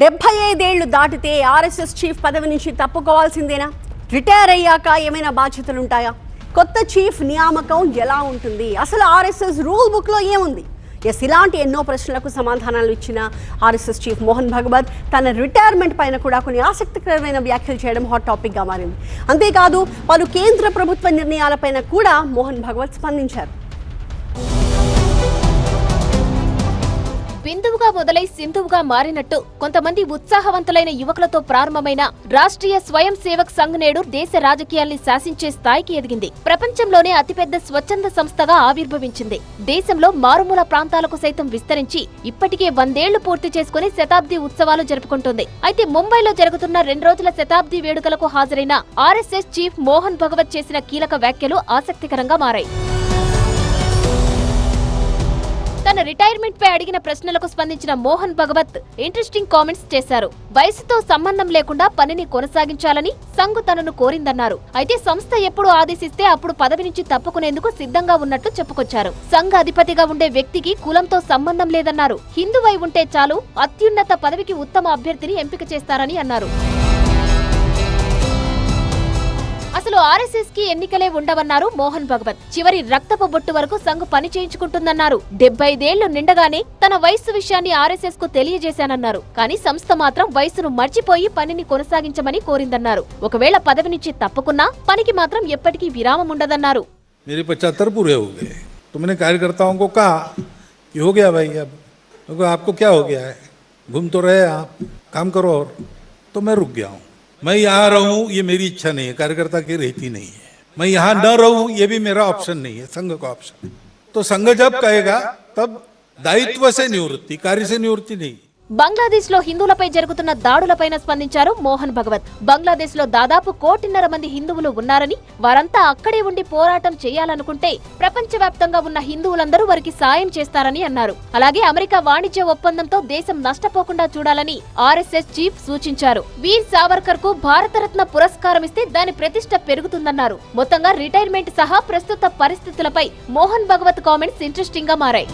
డెబ్బై ఐదేళ్ళు దాటితే ఆర్ఎస్ఎస్ చీఫ్ పదవి నుంచి తప్పుకోవాల్సిందేనా? రిటైర్ అయ్యాక ఏమైనా బాధ్యతలుంటాయా? కొత్త చీఫ్ నియామకం ఎలా ఉంటుంది? అసలు ఆర్ఎస్ఎస్ రూల్ బుక్లో ఏముంది? ఎస్ ఇలాంటి ఎన్నో ప్రశ్నలకు సమాధానాలు ఇచ్చిన ఆర్ఎస్ఎస్ చీఫ్ మోహన్ భగవత్ తన రిటైర్మెంట్ పైన కూడా కొన్ని ఆసక్తికరమైన వ్యాఖ్యలు చేయడం హాట్ టాపిక్గా మారింది. అంతేకాదు పలు కేంద్ర ప్రభుత్వ నిర్ణయాలపైన కూడా మోహన్ భగవత్ స్పందించారు. బిందువుగా మొదలై సింధువుగా మారినట్టు కొంతమంది ఉత్సాహవంతులైన యువకులతో ప్రారంభమైన రాష్ట్రీయ స్వయం సేవక్ సంఘ్ నేడు దేశ రాజకీయాల్ని శాసించే స్థాయికి ఎదిగింది. ప్రపంచంలోనే అతిపెద్ద స్వచ్ఛంద సంస్థగా ఆవిర్భవించింది. దేశంలో మారుమూల ప్రాంతాలకు సైతం విస్తరించి ఇప్పటికే వందేళ్ళు పూర్తి చేసుకుని శతాబ్ది ఉత్సవాలు జరుపుకుంటుంది. అయితే ముంబైలో జరుగుతున్న రెండు రోజుల శతాబ్ది వేడుకలకు హాజరైన ఆర్ఎస్ఎస్ చీఫ్ మోహన్ భగవత్ చేసిన కీలక వ్యాఖ్యలు ఆసక్తికరంగా మారాయి. తన రిటైర్మెంట్ పై అడిగిన ప్రశ్నలకు స్పందించిన మోహన్ భగవత్ ఇంట్రెస్టింగ్ కామెంట్స్ చేశారు. వయసుతో సంబంధం లేకుండా పనిని కొనసాగించాలని సంఘ్ తనను కోరిందన్నారు. అయితే సంస్థ ఎప్పుడు ఆదేశిస్తే అప్పుడు పదవి నుంచి తప్పుకునేందుకు సిద్ధంగా ఉన్నట్లు చెప్పుకొచ్చారు. సంఘ అధిపతిగా ఉండే వ్యక్తికి కులంతో సంబంధం లేదన్నారు. హిందువై ఉంటే చాలు అత్యున్నత పదవికి ఉత్తమ అభ్యర్థిని ఎంపిక చేస్తారని అన్నారు. ఆర్ఎస్ఎస్ కి ఎన్నికలే ఉండవన్నారు మోహన్ భగవత్ చివరి రక్తపు బొట్టు వరకు సంఘ్ పని చేయించుకుంటుందన్నారు డెబ్బై ఐదేళ్లు నిండగానే తన వయస్సు విషయాన్ని ఆర్ఎస్ఎస్ కు తెలియజేశానన్నారు కానీ సంస్థ మాత్రం వయసును మర్చిపోయి పనిని కొనసాగించమని కోరిందన్నారు ఒకవేళ పదవి నుంచి తప్పుకున్నా పనికి మాత్రం ఎప్పటికీ విరామం ఉండదన్నారు मेरे पचहत्तर पूरे हो गए तो मैंने कार्यकर्ताओं को कहा कि हो गया भाई अब मैं कहा, आपको क्या हो गया है घूम तो रहे आप काम करो और तो मैं रुक गया हूँ मैं यहाँ रहूँ, ये मेरी इच्छा नहीं है। कार्यकर्ता की रहती नहीं है। मैं यहाँ न रहूँ, ये भी मेरा ऑप्शन नहीं है, संघ का ऑप्शन तो संघ जब कहेगा, तब दायित्व से निवृत्ति, कार्य से निवृत्ति नहीं। బంగ్లాదేశ్లో హిందువులపై జరుగుతున్న దాడులపైన స్పందించారు మోహన్ భగవత్. బంగ్లాదేశ్లో దాదాపు కోటిన్నర మంది హిందువులు ఉన్నారని వారంతా అక్కడే ఉండి పోరాటం చేయాలనుకుంటే ప్రపంచవ్యాప్తంగా ఉన్న హిందువులందరూ వారికి సాయం చేస్తారని అన్నారు. అలాగే అమెరికా వాణిజ్య ఒప్పందంతో దేశం నష్టపోకుండా చూడాలని ఆర్ఎస్ఎస్ చీఫ్ సూచించారు. వీర్ సావర్కర్కు భారతరత్న పురస్కారం ఇస్తే దాని ప్రతిష్ట పెరుగుతుందన్నారు. మొత్తంగా రిటైర్మెంట్ సహా ప్రస్తుత పరిస్థితులపై మోహన్ భగవత్ కామెంట్స్ ఇంట్రెస్టింగ్గా మారాయి.